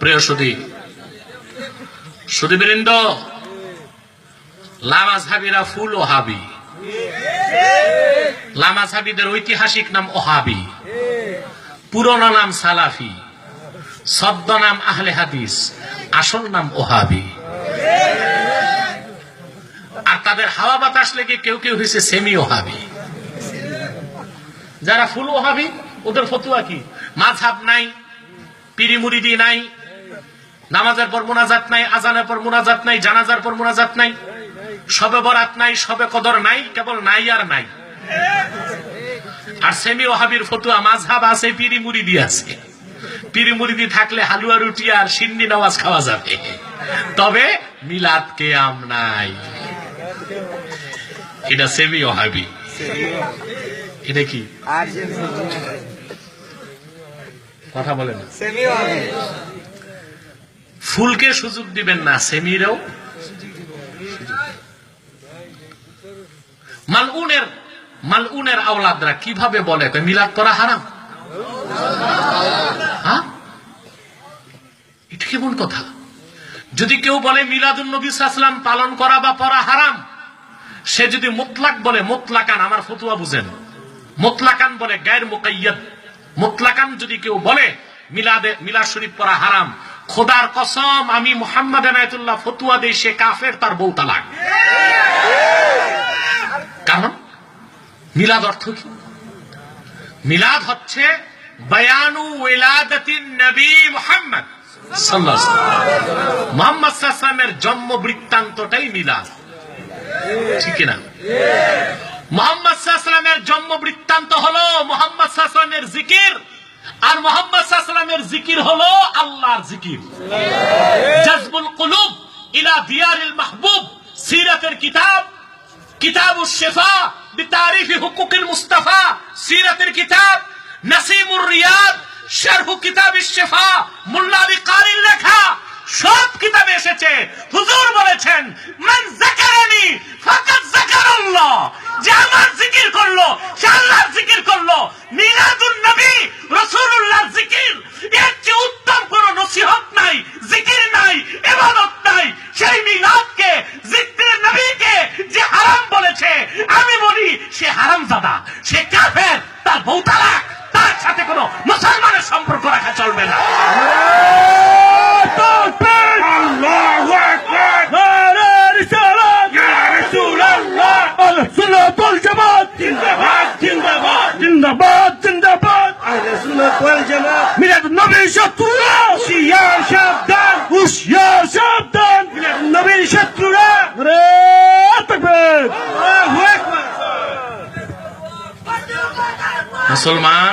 প্রিয় সুদী সুদীবৃন্দ লামাজহাবিরা ফুল ওহাবি। লামাজহাবিদের ঐতিহাসিক নাম ওহাবি। পুরনো নাম সালাফি। শব্দ নাম আহলে হাদিস। আসল নাম ওহাবি। আর তাদের হাওয়া বাতাস লেগে কেউ কেউ হয়েছে সেমি ওহাবি। যারা ফুল ওহাবি, ওদের ফতুয়া কি? মাঝহাব নাই পিরি মুরিদি নাই নামাজের পর মোনাজাত নাই আজানের পর মোনাজাত নাই জানাজার পর মোনাজাত নাই। সবে বরাত নাই সবে কদর নাই কেবল নাই আর নাই। আর সেমি ওহাবির ফতুয়া মাঝহাব আছে পিরি মুরিদি আছে। পিরি মুরিদি থাকলে হালুয়া রুটি আর সিন্নি নামাজ খাওয়া যাবে। তবে মিলাদ কে আম নাই। এটা সেমি ওহাবি এটা কি? কথা বলে না ফুলকে সুযোগ দিবেন না, সেমিরেও। মালউনের মালউনের আওলাদরা কীভাবে বলে? মিলাদ করা হারাম? এটা কেমন কথা? যদি কেউ বলে মিলাদুল নবী সাল্লাম পালন করা বা পড়া হারাম, সে যদি মোতলাক বলে, মোতলাকান, আমার ফতুয়া বুঝেন। মোতলাকান বলে, গায়ের মুকাইয়াদ মোতলাকান যদি কেউ বলে, মিলাদে, মিলাদ শরীফ পড়া হারাম খোদার কসম, আমি মোহাম্মদ এনায়তুল্লাহ ফতুয়া দেই, সে কাফের, তার বউ তালাক। কারণ? মিলাদ অর্থ কি? মিলাদ হচ্ছে, বয়ানু ওয়েলাদাতিন নবী মুহাম্মদ। মুহাম্মদ ওয়াসাল্লামের জন্ম বৃত্তান্তটাই মিলাদ। ঠিক না মোহাম্মদ সাল্লামের জন্ম বৃত্তান্ত হলো মোহাম্মদ সাল্লামের জিকির। আর মোহাম্মদ সাল্লামের জিকির হলো আল্লাহর জিকির। জজবুল কুলুব ইলা দিয়ারিল মাহবুব, সিরাতের কিতাব কিতাব শেফা, বিতারিফ হুকুকিল মুস্তাফা, সিরাতের কিতাব, নাসিমুর রিয়াদ, শারহু কিতাব শেফা, মুল্লা আলী কারির লেখা, সব কিতাবে এসেছে। হুজুর বলেছেন, মান যাকারানি ফাকাত যাকারাল্লাহ যে আমার জিকির করল, সে আল্লাহর জিকির করল। মিলাদুন করেছে। আমি বলি সে হারাম দাদা সে কাফের তার বৌতারা তার সাথে কোনো মুসলমানের সম্পর্ক রাখা চলবে না। জিন্দাবাদ জিন্দাবাদ। জিন্দাবাদ মিলাদ নবী শত্রু মুসলমান